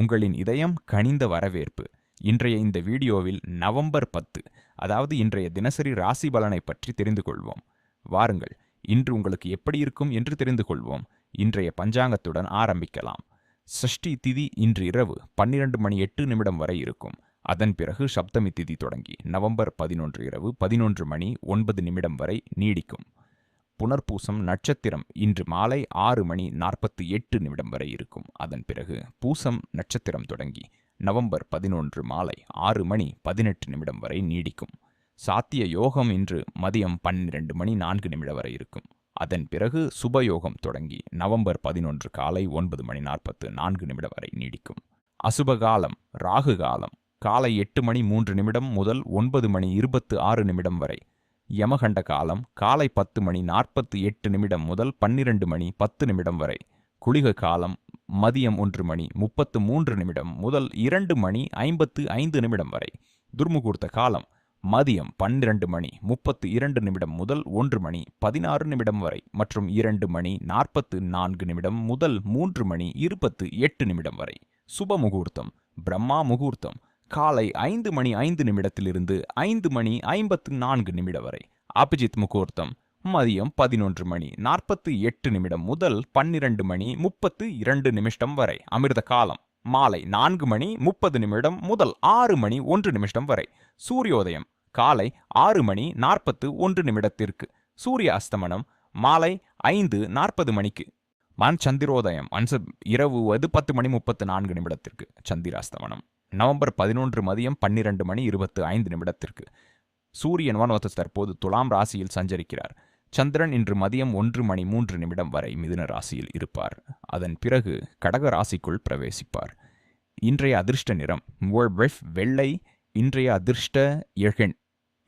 உங்களின் இதயம் கனிந்த வரவேற்பு. இன்றைய இந்த வீடியோவில் நவம்பர் பத்து அதாவது இன்றைய தினசரி ராசி பலனை பற்றி தெரிந்து கொள்வோம். வாருங்கள் இன்று உங்களுக்கு எப்படி இருக்கும் என்று தெரிந்து கொள்வோம். இன்றைய பஞ்சாங்கத்துடன் ஆரம்பிக்கலாம். சஷ்டி திதி இன்று இரவு பன்னிரண்டு மணி எட்டு நிமிடம் வரை இருக்கும். அதன் பிறகு சப்தமி திதி தொடங்கி நவம்பர் பதினொன்று இரவு பதினொன்று மணி ஒன்பது நிமிடம் வரை நீடிக்கும். புனர்பூசம் நட்சத்திரம் இன்று மாலை ஆறு மணி நாற்பத்தி எட்டு நிமிடம் வரை இருக்கும். அதன் பிறகு பூசம் நட்சத்திரம் தொடங்கி நவம்பர் பதினொன்று மாலை ஆறு மணி பதினெட்டு நிமிடம் வரை நீடிக்கும். சாத்திய யோகம் இன்று மதியம் பன்னிரண்டு மணி நான்கு நிமிடம் வரை இருக்கும். அதன் பிறகு சுபயோகம் தொடங்கி நவம்பர் பதினொன்று காலை ஒன்பது மணி நாற்பத்து நான்கு நிமிடம் வரை நீடிக்கும். அசுபகாலம் ராகு காலம் காலை எட்டு மணி மூன்று நிமிடம் முதல் ஒன்பது மணி இருபத்து ஆறு நிமிடம் வரை யமகண்ட காலம் காலை பத்து மணி நாற்பத்து எட்டு நிமிடம் முதல் பன்னிரண்டு மணி பத்து நிமிடம் வரை. குளிக காலம் மதியம் ஒன்று மணி முப்பத்து மூன்று நிமிடம் முதல் இரண்டு மணி ஐம்பத்து ஐந்து நிமிடம் வரை. துர்முகூர்த்த காலம் மதியம் பன்னிரண்டு மணி முப்பத்து இரண்டு நிமிடம் முதல் ஒன்று மணி பதினாறு நிமிடம் வரை மற்றும் இரண்டு மணி நாற்பத்து நான்கு நிமிடம் முதல் மூன்று மணி இருபத்து எட்டு நிமிடம் வரை. சுப முகூர்த்தம் பிரம்மா முகூர்த்தம் காலை ஐந்து மணி ஐந்து நிமிடத்திலிருந்து ஐந்து மணி ஐம்பத்து நான்கு நிமிடம் வரை. அபிஜித் முகூர்த்தம். மதியம் பதினொன்று மணி நாற்பத்து எட்டு நிமிடம் முதல் பன்னிரண்டு மணி முப்பத்து இரண்டு நிமிஷம் வரை. அமிர்த காலம். மாலை நான்கு மணி முப்பது நிமிடம் முதல் ஆறு மணி ஒன்று நிமிஷம் வரை. சூரியோதயம். காலை ஆறு மணி நாற்பத்து ஒன்று நிமிடத்திற்கு. சூரிய அஸ்தமனம். மாலை ஐந்து நாற்பது மணிக்கு. மண் சந்திரோதயம். அன்ச இரவு அது பத்து மணி முப்பத்து நான்கு நிமிடத்திற்கு. சந்திராஸ்தமனம். நவம்பர் பதினொன்று மதியம் பன்னிரண்டு மணி இருபத்து ஐந்து நிமிடத்திற்கு. சூரியன் வானவத்து தற்போது துலாம் ராசியில் சஞ்சரிக்கிறார். சந்திரன் இன்று மதியம் ஒன்று மணி மூன்று நிமிடம் வரை மிதுன ராசியில் இருப்பார். அதன் பிறகு கடக ராசிக்குள் பிரவேசிப்பார். இன்றைய அதிர்ஷ்ட நிறம் வெள்ளை. இன்றைய அதிர்ஷ்ட எழன்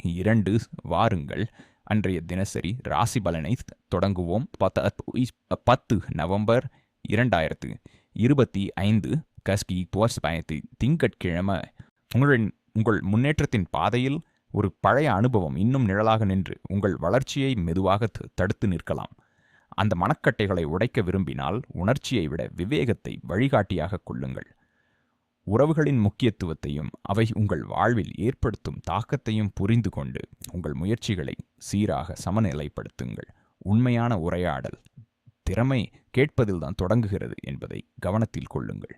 இரண்டு வாருங்கள். அன்றைய தினசரி ராசி பலனை தொடங்குவோம். பத்து நவம்பர் இரண்டாயிரத்து இருபத்தி ஐந்து கஸ்கி போர்ஸ் பயணத்தை திங்கட்கிழமை உங்களின் உங்கள் முன்னேற்றத்தின் பாதையில் ஒரு பழைய அனுபவம் இன்னும் நிழலாக நின்று உங்கள் வளர்ச்சியை மெதுவாக தடுத்து நிற்கலாம். அந்த மனக்கட்டைகளை உடைக்க விரும்பினால் உணர்ச்சியை விட விவேகத்தை வழிகாட்டியாக கொள்ளுங்கள். உறவுகளின் முக்கியத்துவத்தையும் அவை உங்கள் வாழ்வில் ஏற்படுத்தும் தாக்கத்தையும் புரிந்து கொண்டு உங்கள் முயற்சிகளை சீராக சமநிலைப்படுத்துங்கள். உண்மையான உரையாடல் திறமை கேட்பதில்தான் தொடங்குகிறது என்பதை கவனத்தில் கொள்ளுங்கள்.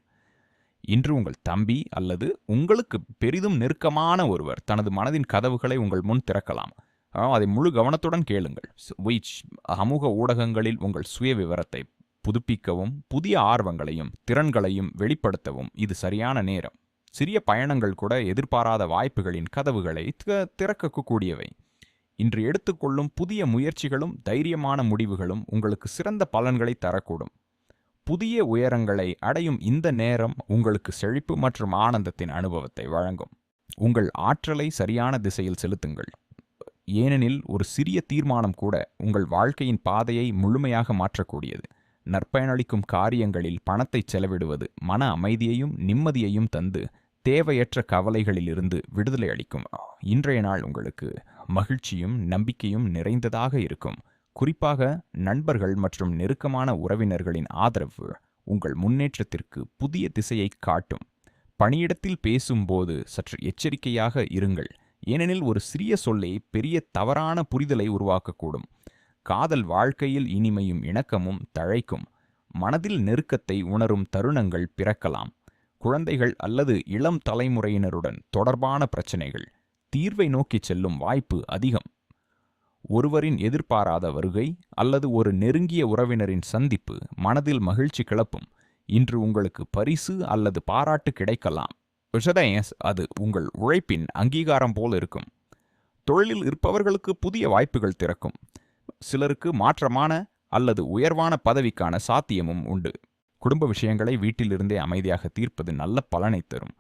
இன்று உங்கள் தம்பி அல்லது உங்களுக்கு பெரிதும் நெருக்கமான ஒருவர் தனது மனதின் கதவுகளை உங்கள் முன் திறக்கலாம். அதை முழு கவனத்துடன் கேளுங்கள். விச் சமூக ஊடகங்களில் உங்கள் சுய விவரத்தை புதுப்பிக்கவும் புதிய ஆர்வங்களையும் திறன்களையும் வெளிப்படுத்தவும் இது சரியான நேரம். சிறிய பயணங்கள் கூட எதிர்பாராத வாய்ப்புகளின் கதவுகளை திறக்கக்கூடியவை. இன்று எடுத்துக்கொள்ளும் புதிய முயற்சிகளும் தைரியமான முடிவுகளும் உங்களுக்கு சிறந்த பலன்களை தரக்கூடும். புதிய உயரங்களை அடையும் இந்த நேரம் உங்களுக்கு செழிப்பு மற்றும் ஆனந்தத்தின் அனுபவத்தை வழங்கும். உங்கள் ஆற்றலை சரியான திசையில் செலுத்துங்கள். ஏனெனில் ஒரு சிறிய தீர்மானம் கூட உங்கள் வாழ்க்கையின் பாதையை முழுமையாக மாற்றக்கூடியது. நற்பயனளிக்கும் காரியங்களில் பணத்தை செலவிடுவது மன அமைதியையும் நிம்மதியையும் தந்து தேவையற்ற கவலைகளிலிருந்து விடுதலை அளிக்கும். இன்றைய நாள் உங்களுக்கு மகிழ்ச்சியும் நம்பிக்கையும் நிறைந்ததாக இருக்கும். குறிப்பாக நண்பர்கள் மற்றும் நெருக்கமான உறவினர்களின் ஆதரவு உங்கள் முன்னேற்றத்திற்கு புதிய திசையை காட்டும். பணியிடத்தில் பேசும்போது சற்று எச்சரிக்கையாக இருங்கள். ஏனெனில் ஒரு சிறிய சொல்லை பெரிய தவறான புரிதலை உருவாக்கக்கூடும். காதல் வாழ்க்கையில் இனிமையும் இணக்கமும் தழைக்கும். மனதில் நெருக்கத்தை உணரும் தருணங்கள் பிறக்கலாம். குழந்தைகள் அல்லது இளம் தலைமுறையினருடன் தொடர்பான பிரச்சினைகள். தீர்வை நோக்கி செல்லும் வாய்ப்பு அதிகம். ஒருவரின் எதிர்பாராத வருகை அல்லது ஒரு நெருங்கிய உறவினரின் சந்திப்பு மனதில் மகிழ்ச்சி கிளப்பும். இன்று உங்களுக்கு பரிசு அல்லது பாராட்டு கிடைக்கலாம். அது உங்கள் உழைப்பின் அங்கீகாரம் போல் இருக்கும். தொழிலில் இருப்பவர்களுக்கு புதிய வாய்ப்புகள் திறக்கும். சிலருக்கு மாற்றமான அல்லது உயர்வான பதவிக்கான சாத்தியமும் உண்டு. குடும்ப விஷயங்களை வீட்டிலிருந்தே அமைதியாக தீர்ப்பது நல்ல பலனை தரும்.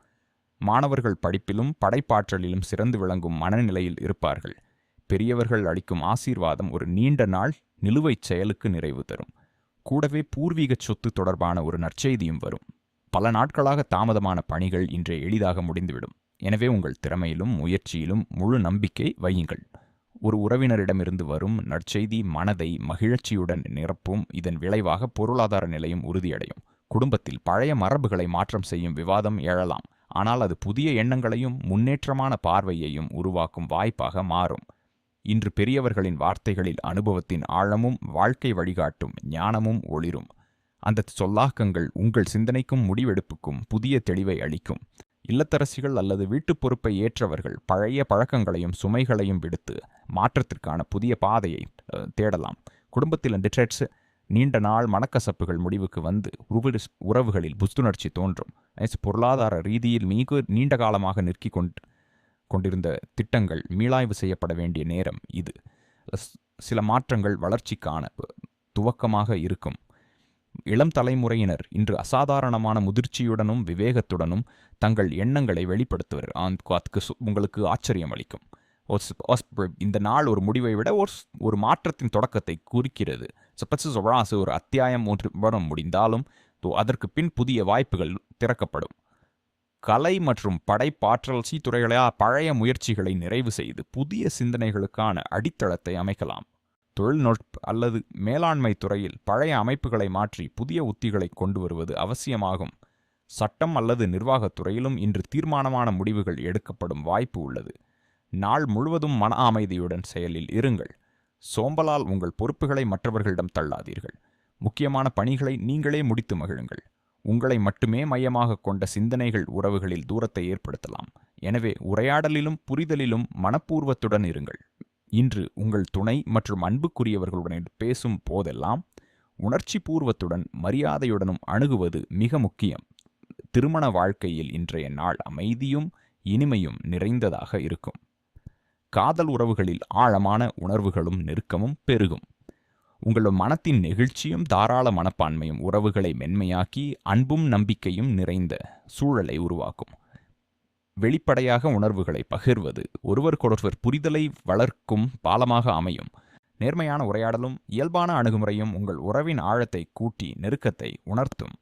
மாணவர்கள் படிப்பிலும் படைப்பாற்றலிலும் சிறந்து விளங்கும் மனநிலையில் இருப்பார்கள். பெரியவர்கள் அளிக்கும் ஆசீர்வாதம் ஒரு நீண்ட நாள் நிலுவைச் செயலுக்கு நிறைவு தரும். கூடவே பூர்வீக சொத்து தொடர்பான ஒரு நற்செய்தியும் வரும். பல நாட்களாக தாமதமான பணிகள் இன்றே எளிதாக முடிந்துவிடும். எனவே உங்கள் திறமையிலும் முயற்சியிலும் முழு நம்பிக்கை வையுங்கள். ஒரு உறவினரிடமிருந்து வரும் நற்செய்தி மனதை மகிழ்ச்சியுடன் நிரப்பும். இதன் விளைவாக பொருளாதார நிலையும் உறுதியடையும். குடும்பத்தில் பழைய மரபுகளை மாற்றம் செய்யும் விவாதம் எழலாம். ஆனால் அது புதிய எண்ணங்களையும் முன்னேற்றமான பார்வையையும் உருவாக்கும் வாய்ப்பாக மாறும். இன்று பெரியவர்களின் வார்த்தைகளில் அனுபவத்தின் ஆழமும் வாழ்க்கை வழிகாட்டும் ஞானமும் ஒளிரும். அந்த சொல்லாக்கங்கள் உங்கள் சிந்தனைக்கும் முடிவெடுப்புக்கும் புதிய தெளிவை அளிக்கும். இல்லத்தரசிகள் அல்லது வீட்டுப் பொறுப்பை ஏற்றவர்கள் பழைய பழக்கங்களையும் சுமைகளையும் விடுத்து மாற்றத்திற்கான புதிய பாதையை தேடலாம். குடும்பத்தில் டிட்ரெட்ஸ் நீண்ட நாள் மனக்கசப்புகள் முடிவுக்கு வந்து உறவுகளில் புத்துணர்ச்சி தோன்றும். பொருளாதார ரீதியில் மிக நீண்ட காலமாக நிற்கிக் கொண்டு கொண்டிருந்த திட்டங்கள் மீளாய்வு செய்யப்பட வேண்டிய நேரம் இது. சில மாற்றங்கள் வளர்ச்சிக்கான துவக்கமாக இருக்கும். இளம் தலைமுறையினர் இன்று அசாதாரணமான முதிர்ச்சியுடனும் விவேகத்துடனும் தங்கள் எண்ணங்களை வெளிப்படுத்துவர். அதுக்கு உங்களுக்கு ஆச்சரியம் அளிக்கும். இந்த நாள் ஒரு முடிவை விட ஒரு ஒரு மாற்றத்தின் தொடக்கத்தை குறிக்கிறது. சப்பச்சு ஒரு அத்தியாயம் ஒன்று வரும் முடிந்தாலும் அதற்கு பின் புதிய வாய்ப்புகள் திறக்கப்படும். கலை மற்றும் படைப்பாற்றல் சி பழைய முயற்சிகளை நிறைவு செய்து புதிய சிந்தனைகளுக்கான அடித்தளத்தை அமைக்கலாம். தொழில்நுட்ப அல்லது மேலாண்மை துறையில் பழைய அமைப்புகளை மாற்றி புதிய உத்திகளை கொண்டு வருவது அவசியமாகும். சட்டம் அல்லது நிர்வாகத் துறையிலும் இன்று தீர்மானமான முடிவுகள் எடுக்கப்படும் வாய்ப்பு உள்ளது. நாள் முழுவதும் மன அமைதியுடன் செயலில் இருங்கள். சோம்பலால் உங்கள் பொறுப்புகளை மற்றவர்களிடம் தள்ளாதீர்கள். முக்கியமான பணிகளை நீங்களே முடித்து மகிழுங்கள். உங்களை மட்டுமே மையமாக கொண்ட சிந்தனைகள் உறவுகளில் தூரத்தை ஏற்படுத்தலாம். எனவே உரையாடலிலும் புரிதலிலும் மனப்பூர்வத்துடன் இருங்கள். இன்று உங்கள் துணை மற்றும் அன்புக்குரியவர்களுடன் பேசும் போதெல்லாம் உணர்ச்சி பூர்வத்துடன் மரியாதையுடனும் அணுகுவது மிக முக்கியம். திருமண வாழ்க்கையில் இன்றைய நாள் அமைதியும் இனிமையும் நிறைந்ததாக இருக்கும். காதல் உறவுகளில் ஆழமான உணர்வுகளும் நெருக்கமும் பெருகும். உங்கள் மனத்தின் நெகிழ்ச்சியும் தாராள மனப்பான்மையும் உறவுகளை மென்மையாக்கி அன்பும் நம்பிக்கையும் நிறைந்த சூழலை உருவாக்கும். வெளிப்படையாக உணர்வுகளை பகிர்வது ஒருவருக்கொருவர் புரிதலை வளர்க்கும் பாலமாக அமையும். நேர்மையான உரையாடலும் இயல்பான அணுகுமுறையும் உங்கள் உறவின் ஆழத்தை கூட்டி நெருக்கத்தை உணர்த்தும்.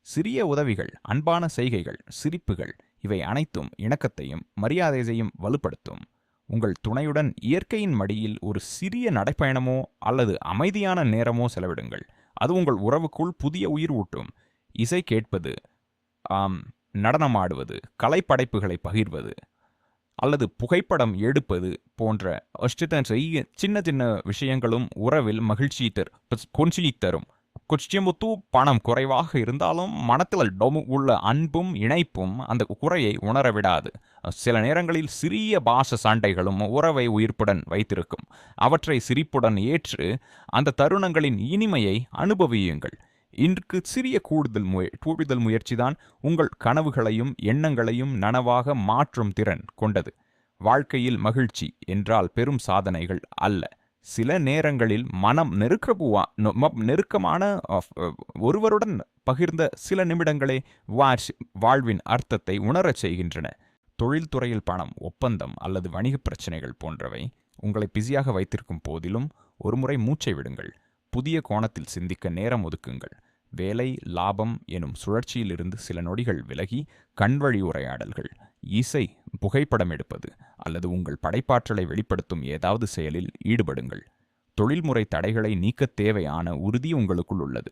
சிறிய உதவிகள் அன்பான செய்கைகள் சிரிப்புகள் இவை அனைத்தும் இணக்கத்தையும் மரியாதையையும் வலுப்படுத்தும். உங்கள் துணையுடன் இயற்கையின் மடியில் ஒரு சிறிய நடைப்பயணமோ அல்லது அமைதியான நேரமோ செலவிடுங்கள் அது உங்கள் உறவுக்குள் புதிய உயிர் ஊட்டும் இசை கேட்பது ஆம் நடனமாடுவது கலைப்படைப்புகளை பகிர்வது அல்லது புகைப்படம் எடுப்பது போன்ற அஷ்டத்தன் செய்ய சின்ன சின்ன விஷயங்களும் உறவில் மகிழ்ச்சி தர் கொஞ்சியை தரும் கொஞ்சமுத்து பணம் குறைவாக இருந்தாலும் மனத்தில் டொமு உள்ள அன்பும் இணைப்பும் அந்த குறையை உணர விடாது. சில நேரங்களில் சிறிய பாச சண்டைகளும் உறவை உயிர்ப்புடன் வைத்திருக்கும். அவற்றை சிரிப்புடன் ஏற்று அந்த தருணங்களின் இனிமையை அனுபவியுங்கள். இன்று சிறிய கூடுதல் முய கூடுதல் முயற்சிதான் உங்கள் கனவுகளையும் எண்ணங்களையும் நனவாக மாற்றும் திறன் கொண்டது. வாழ்க்கையில் மகிழ்ச்சி என்றால் பெரும் சாதனைகள் அல்ல. சில நேரங்களில் மனம் நெருக்கபுவா நெருக்கமான ஒருவருடன் பகிர்ந்த சில நிமிடங்களே வாட்ச் வாழ்வின் அர்த்தத்தை உணரச் செய்கின்றன. தொழில்துறையில் பணம் ஒப்பந்தம் அல்லது வணிகப் பிரச்சனைகள் போன்றவை உங்களை பிஸியாக வைத்திருக்கும் போதிலும் ஒருமுறை மூச்சை விடுங்கள். புதிய கோணத்தில் சிந்திக்க நேரம் ஒதுக்குங்கள். வேலை லாபம் எனும் சுழற்சியிலிருந்து சில நொடிகள் விலகி கண்வழி உரையாடல்கள். இசை புகைப்படம் எடுப்பது அல்லது உங்கள் படைப்பாற்றலை வெளிப்படுத்தும் ஏதாவது செயலில் ஈடுபடுங்கள். தொழில்முறை தடைகளை நீக்கத் தேவையான உறுதி உங்களுக்குள் உள்ளது.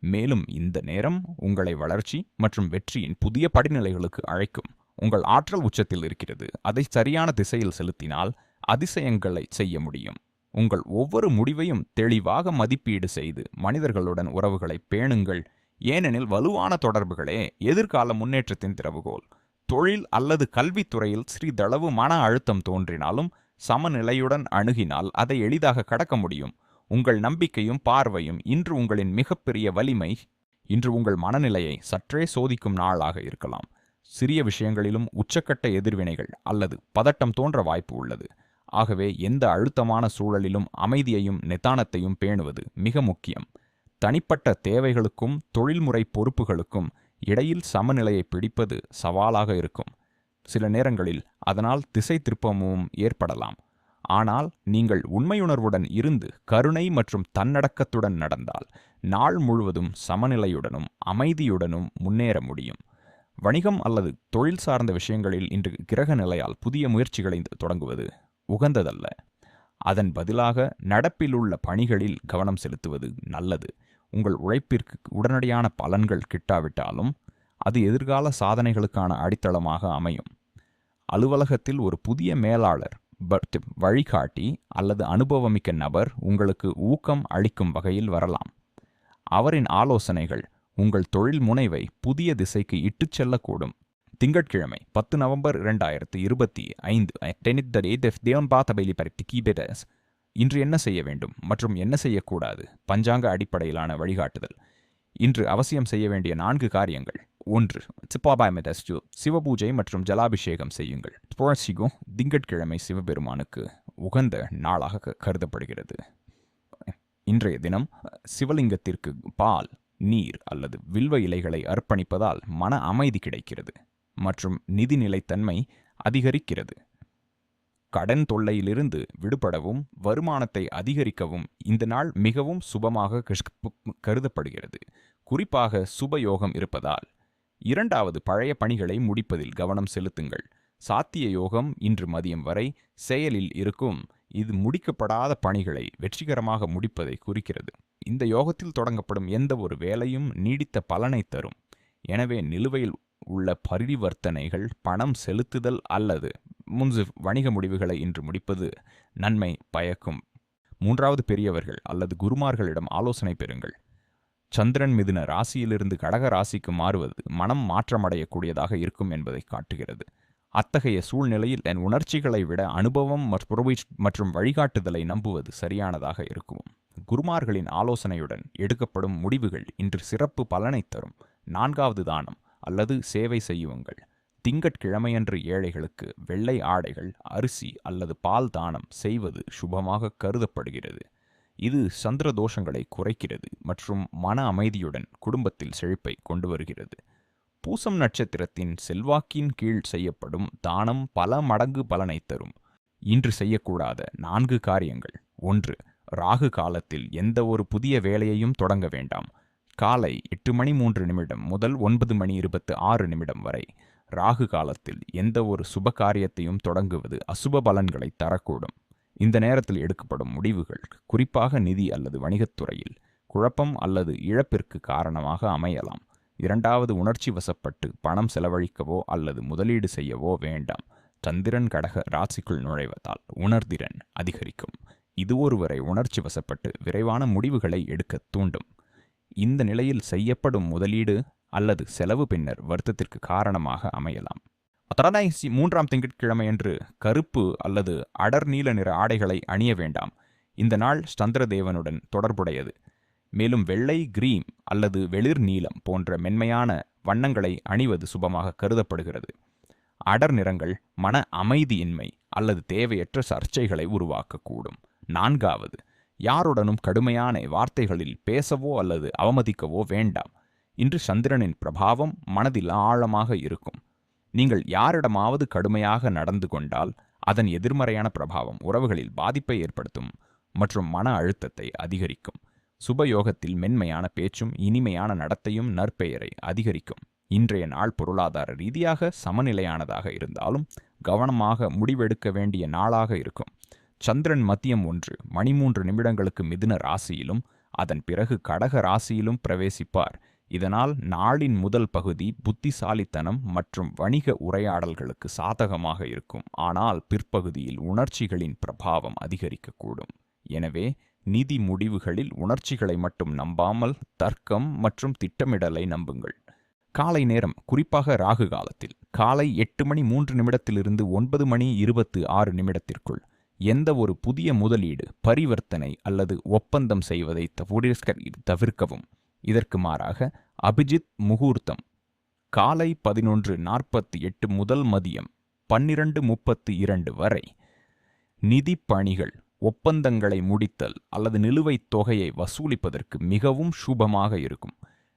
மேலும் இந்த நேரம் உங்களை வளர்ச்சி மற்றும் வெற்றியின் புதிய படிநிலைகளுக்கு அழைக்கும். உங்கள் ஆற்றல் உச்சத்தில் இருக்கிறது. அதை சரியான திசையில் செலுத்தினால் அதிசயங்களை செய்ய முடியும். உங்கள் ஒவ்வொரு முடிவையும் தெளிவாக மதிப்பீடு செய்து மனிதர்களுடன் உறவுகளை பேணுங்கள். ஏனெனில் வலுவான தொடர்புகளே எதிர்கால முன்னேற்றத்தின் திறவுகோல். தொழில் அல்லது கல்வித்துறையில் சிறிதளவு மன அழுத்தம் தோன்றினாலும் சமநிலையுடன் அணுகினால் அதை எளிதாக கடக்க முடியும். உங்கள் நம்பிக்கையும் பார்வையும் இன்று உங்களின் மிகப்பெரிய வலிமை இன்று உங்கள் மனநிலையை சற்றே சோதிக்கும் நாளாக இருக்கலாம். சிறிய விஷயங்களிலும் உச்சக்கட்ட எதிர்வினைகள் அல்லது பதட்டம் தோன்ற வாய்ப்பு உள்ளது. ஆகவே எந்த அழுத்தமான சூழலிலும் அமைதியையும் நிதானத்தையும் பேணுவது மிக முக்கியம். தனிப்பட்ட தேவைகளுக்கும் தொழில்முறை பொறுப்புகளுக்கும் இடையில் சமநிலையை பிடிப்பது சவாலாக இருக்கும். சில நேரங்களில் அதனால் திசை திருப்பமும் ஏற்படலாம். ஆனால் நீங்கள் உண்மையுணர்வுடன் இருந்து கருணை மற்றும் தன்னடக்கத்துடன் நடந்தால் நாள் முழுவதும் சமநிலையுடனும் அமைதியுடனும் முன்னேற முடியும். வணிகம் அல்லது தொழில் சார்ந்த விஷயங்களில் இன்று கிரக நிலையால் புதிய முயற்சிகளை தொடங்குவது உகந்ததல்ல. அதன் பதிலாக நடப்பில் உள்ள பணிகளில் கவனம் செலுத்துவது நல்லது. உங்கள் உழைப்பிற்கு உடனடியான பலன்கள் கிட்டாவிட்டாலும் அது எதிர்கால சாதனைகளுக்கான அடித்தளமாக அமையும். அலுவலகத்தில் ஒரு புதிய மேலாளர் பட் வழிகாட்டி அல்லது அனுபவமிக்க நபர் உங்களுக்கு ஊக்கம் அளிக்கும் வகையில் வரலாம். அவரின் ஆலோசனைகள் உங்கள் தொழில் முனைவை புதிய திசைக்கு இட்டுச் செல்லக்கூடும். திங்கட்கிழமை பத்து நவம்பர் இரண்டாயிரத்து இருபத்தி ஐந்து டெனித் த டேட் எஃப் தேவன் பாத்தபைலி பரித்தி கீபெடஸ் இன்று என்ன செய்ய வேண்டும் மற்றும் என்ன செய்யக்கூடாது? பஞ்சாங்க அடிப்படையிலான வழிகாட்டுதல். இன்று அவசியம் செய்ய வேண்டிய நான்கு காரியங்கள். ஒன்று சிப்பாபாயமெதஸ்டு சிவபூஜை மற்றும் ஜலாபிஷேகம் செய்யுங்கள். புரட்சிகோ திங்கட்கிழமை சிவபெருமானுக்கு உகந்த நாளாக கருதப்படுகிறது. இன்றைய தினம் சிவலிங்கத்திற்கு பால் நீர் அல்லது வில்வ இலைகளை அர்ப்பணிப்பதால் மன அமைதி கிடைக்கிறது மற்றும் நிதி நிலைத்தன்மை அதிகரிக்கிறது. கடன் தொல்லையிலிருந்து விடுபடவும் வருமானத்தை அதிகரிக்கவும் இந்த நாள் மிகவும் சுபமாக கருதப்படுகிறது. குறிப்பாக சுபயோகம் இருப்பதால். இரண்டாவது பழைய பணிகளை முடிப்பதில் கவனம் செலுத்துங்கள். சாத்திய யோகம் இன்று மதியம் வரை செயலில் இருக்கும். இது முடிக்கப்படாத பணிகளை வெற்றிகரமாக முடிப்பதை குறிக்கிறது. இந்த யோகத்தில் தொடங்கப்படும் எந்த ஒரு வேலையும் நீடித்த பலனை தரும். எனவே நிலுவையில் உள்ள பரிவர்த்தனைகள் பணம் செலுத்துதல் அல்லது முன்சு வணிக முடிவுகளை இன்று முடிப்பது நன்மை பயக்கும். மூன்றாவது பெரியவர்கள் அல்லது குருமார்களிடம் ஆலோசனை பெறுங்கள். சந்திரன் மிதுன ராசியிலிருந்து கடக ராசிக்கு மாறுவது மனம் மாற்றமடையக்கூடியதாக இருக்கும் என்பதை காட்டுகிறது. அத்தகைய சூழ்நிலையில் என் உணர்ச்சிகளை விட அனுபவம் மற்றும் மற்றும் வழிகாட்டுதலை நம்புவது சரியானதாக இருக்கும். குருமார்களின் ஆலோசனையுடன் எடுக்கப்படும் முடிவுகள் இன்று சிறப்பு பலனை தரும். நான்காவது தானம் அல்லது சேவை செய்யுங்கள். திங்கட்கிழமையன்று ஏழைகளுக்கு வெள்ளை ஆடைகள் அரிசி அல்லது பால் தானம் செய்வது சுபமாக கருதப்படுகிறது. இது சந்திர தோஷங்களை குறைக்கிறது மற்றும் மன அமைதியுடன் குடும்பத்தில் செழிப்பை கொண்டு வருகிறது. பூசம் நட்சத்திரத்தின் செல்வாக்கின் கீழ் செய்யப்படும் தானம் பல மடங்கு பலனை தரும். இன்று செய்யக்கூடாத நான்கு காரியங்கள். ஒன்று ராகு காலத்தில் எந்த ஒரு புதிய வேலையையும் தொடங்க வேண்டாம். காலை எட்டு மணி மூன்று நிமிடம் முதல் ஒன்பது மணி இருபத்து ஆறு நிமிடம் வரை. ராகு காலத்தில் எந்த ஒரு சுப காரியத்தையும் தொடங்குவது அசுப பலன்களை தரக்கூடும். இந்த நேரத்தில் எடுக்கப்படும் முடிவுகள் குறிப்பாக நிதி அல்லது வணிகத்துறையில் குழப்பம் அல்லது இழப்பிற்கு காரணமாக அமையலாம். இரண்டாவது உணர்ச்சி வசப்பட்டு பணம் செலவழிக்கவோ அல்லது முதலீடு செய்யவோ வேண்டாம். சந்திரன் கடக ராசிக்குள் நுழைவதால் உணர்திறன் அதிகரிக்கும். இது ஒருவரை உணர்ச்சி வசப்பட்டு விரைவான முடிவுகளை எடுக்க தூண்டும். இந்த நிலையில் செய்யப்படும் முதலீடு அல்லது செலவு பின்னர் வருத்தத்திற்கு காரணமாக அமையலாம். அத்தரதாய்சி மூன்றாம் திங்கட்கிழமையன்று கருப்பு அல்லது அடர் நீல நிற ஆடைகளை அணிய வேண்டாம். இந்த நாள் சந்திரதேவனுடன் தொடர்புடையது. மேலும் வெள்ளை கிரீம் அல்லது வெளிர் நீலம் போன்ற மென்மையான வண்ணங்களை அணிவது சுபமாக கருதப்படுகிறது. அடர் நிறங்கள் மன அமைதியின்மை அல்லது தேவையற்ற சர்ச்சைகளை உருவாக்கக்கூடும். நான்காவது யாருடனும் கடுமையான வார்த்தைகளில் பேசவோ அல்லது அவமதிக்கவோ வேண்டாம். இன்று சந்திரனின் பிரபாவம் மனதில் ஆழமாக இருக்கும். நீங்கள் யாரிடமாவது கடுமையாக நடந்து கொண்டால் அதன் எதிர்மறையான பிரபாவம் உறவுகளில் பாதிப்பை ஏற்படுத்தும் மற்றும் மன அழுத்தத்தை அதிகரிக்கும். சுபயோகத்தில் மென்மையான பேச்சும் இனிமையான நடத்தையும் நற்பெயரை அதிகரிக்கும். இன்றைய நாள் பொருளாதார ரீதியாக சமநிலையானதாக இருந்தாலும் கவனமாக முடிவெடுக்க வேண்டிய நாளாக இருக்கும். சந்திரன் மத்தியம் ஒன்று மணி மூன்று நிமிடங்களுக்கு மிதுன ராசியிலும் அதன் பிறகு கடக ராசியிலும் பிரவேசிப்பார். இதனால் நாளின் முதல் பகுதி புத்திசாலித்தனம் மற்றும் வணிக உரையாடல்களுக்கு சாதகமாக இருக்கும். ஆனால் பிற்பகுதியில் உணர்ச்சிகளின் பிரபாவம் அதிகரிக்கக்கூடும். எனவே நிதி முடிவுகளில் உணர்ச்சிகளை மட்டும் நம்பாமல் தர்க்கம் மற்றும் திட்டமிடலை நம்புங்கள். காலை நேரம் குறிப்பாக ராகு காலத்தில். காலை எட்டு மணி மூன்று நிமிடத்திலிருந்து ஒன்பது மணி இருபத்து ஆறு நிமிடத்திற்குள். எந்த ஒரு புதிய முதலீடு பரிவர்த்தனை அல்லது ஒப்பந்தம் செய்வதை தவிர்க்கவும். இதற்கு மாறாக அபிஜித் முகூர்த்தம் காலை பதினொன்று நாற்பத்தி எட்டு முதல் மதியம் பன்னிரண்டு முப்பத்து இரண்டு வரை. நிதி பணிகள் ஒப்பந்தங்களை முடித்தல் அல்லது நிலுவைத் தொகையை வசூலிப்பதற்கு மிகவும் சுபமாக இருக்கும்.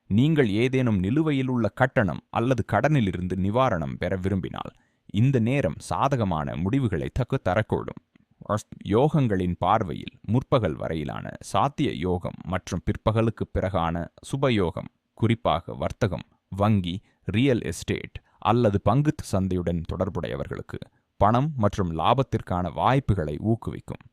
நீங்கள் ஏதேனும் நிலுவையில் உள்ள கட்டணம் அல்லது கடனிலிருந்து நிவாரணம் பெற விரும்பினால் இந்த நேரம் சாதகமான முடிவுகளை தக்கு தரக்கூடும். யோகங்களின் பார்வையில் முற்பகல் வரையிலான சாத்திய யோகம் மற்றும் பிற்பகலுக்கு பிறகான சுபயோகம் குறிப்பாக வர்த்தகம் வங்கி ரியல் எஸ்டேட் அல்லது பங்கு சந்தையுடன் தொடர்புடையவர்களுக்கு பணம் மற்றும் லாபத்திற்கான வாய்ப்புகளை ஊக்குவிக்கும்.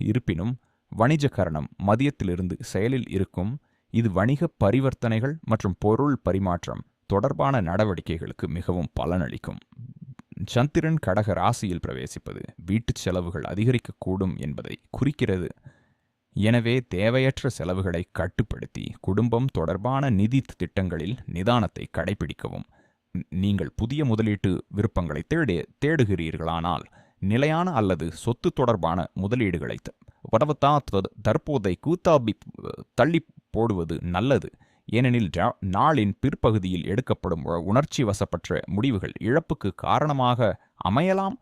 இருப்பினும் வணிக கரணம் மதியத்திலிருந்து செயலில் இருக்கும் இது வணிக பரிவர்த்தனைகள் மற்றும் பொருள் பரிமாற்றம் தொடர்பான நடவடிக்கைகளுக்கு மிகவும் பலனளிக்கும். சந்திரன் கடக ராசியில் பிரவேசிப்பது வீட்டு செலவுகள் அதிகரிக்கக்கூடும் என்பதை குறிக்கிறது. எனவே தேவையற்ற செலவுகளை கட்டுப்படுத்தி குடும்பம் தொடர்பான நிதி திட்டங்களில் நிதானத்தை கடைபிடிக்கவும். நீங்கள் புதிய முதலீட்டு விருப்பங்களை தேடி தேடுகிறீர்களானால் நிலையான அல்லது சொத்து தொடர்பான முதலீடுகளை வடவத்தா த- தற்போதை கூத்தாபி தள்ளி போடுவது நல்லது. ஏனெனில் நாளின் பிற்பகுதியில் எடுக்கப்படும் உணர்ச்சி வசப்பற்ற முடிவுகள் இழப்புக்கு காரணமாக அமையலாம்